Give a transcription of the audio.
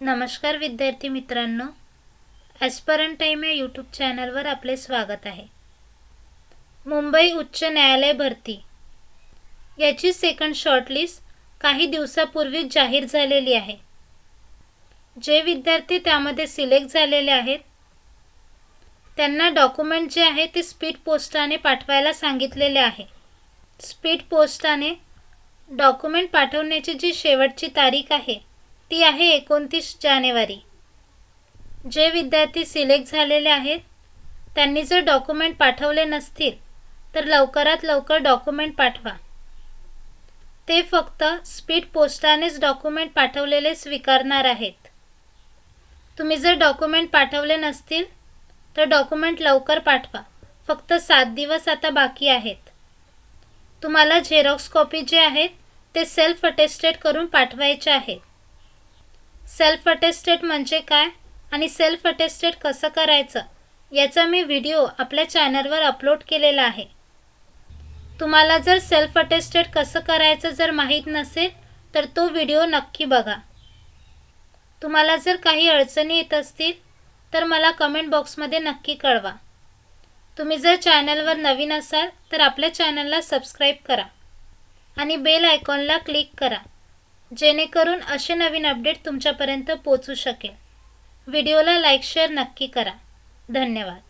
नमस्कार विद्यार्थी मित्रांनो ॲस्परंट टाईम या यूट्यूब चॅनलवर आपले स्वागत आहे. मुंबई उच्च न्यायालय भरती. याची सेकंड शॉर्टलिस्ट काही दिवसापूर्वीच जाहीर झालेली आहे. जे विद्यार्थी त्यामध्ये सिलेक्ट झालेले आहेत त्यांना डॉक्युमेंट जे आहे ते स्पीड पोस्टाने पाठवायला सांगितलेले आहे. स्पीड पोस्टाने डॉक्युमेंट पाठवण्याची जी शेवटची तारीख आहे ती आहे एकोणतीस जानेवारी. जे विद्यार्थी सिलेक्ट झालेले आहेत त्यांनी जर डॉक्युमेंट पाठवले नसतील तर लवकरात लवकर डॉक्युमेंट पाठवा. ते फक्त स्पीड पोस्टानेच डॉक्युमेंट पाठवलेले स्वीकारणार आहेत. तुम्ही जर डॉक्युमेंट पाठवले नसतील तर डॉक्युमेंट लवकर पाठवा. फक्त सात दिवस आता बाकी आहेत. तुम्हाला झेरॉक्स कॉपी जे आहेत ते सेल्फ अटेस्टेड करून पाठवायचे आहेत. सेल्फ अटेस्टेड म्हणजे काय? आणि सेल्फ अटेस्टेड कसं करायचं? याचा मी व्हिडिओ आपल्या चॅनलवर अपलोड केलेला आहे. तुम्हाला जर सेल्फ अटेस्टेड कसं करायचं जर माहीत नसेल तर तो व्हिडिओ नक्की बघा. तुम्हाला जर काही अडचणी येत असतील तर मला कमेंट बॉक्समध्ये नक्की कळवा. तुम्ही जर चॅनलवर नवीन असाल तर आपल्या चॅनलला सबस्क्राईब करा. आणि बेल आयकॉनला क्लिक करा. जेणेकरून असे नवीन अपडेट तुमच्यापर्यंत पोचू शकेल. व्हिडिओला लाईक शेअर नक्की करा. धन्यवाद.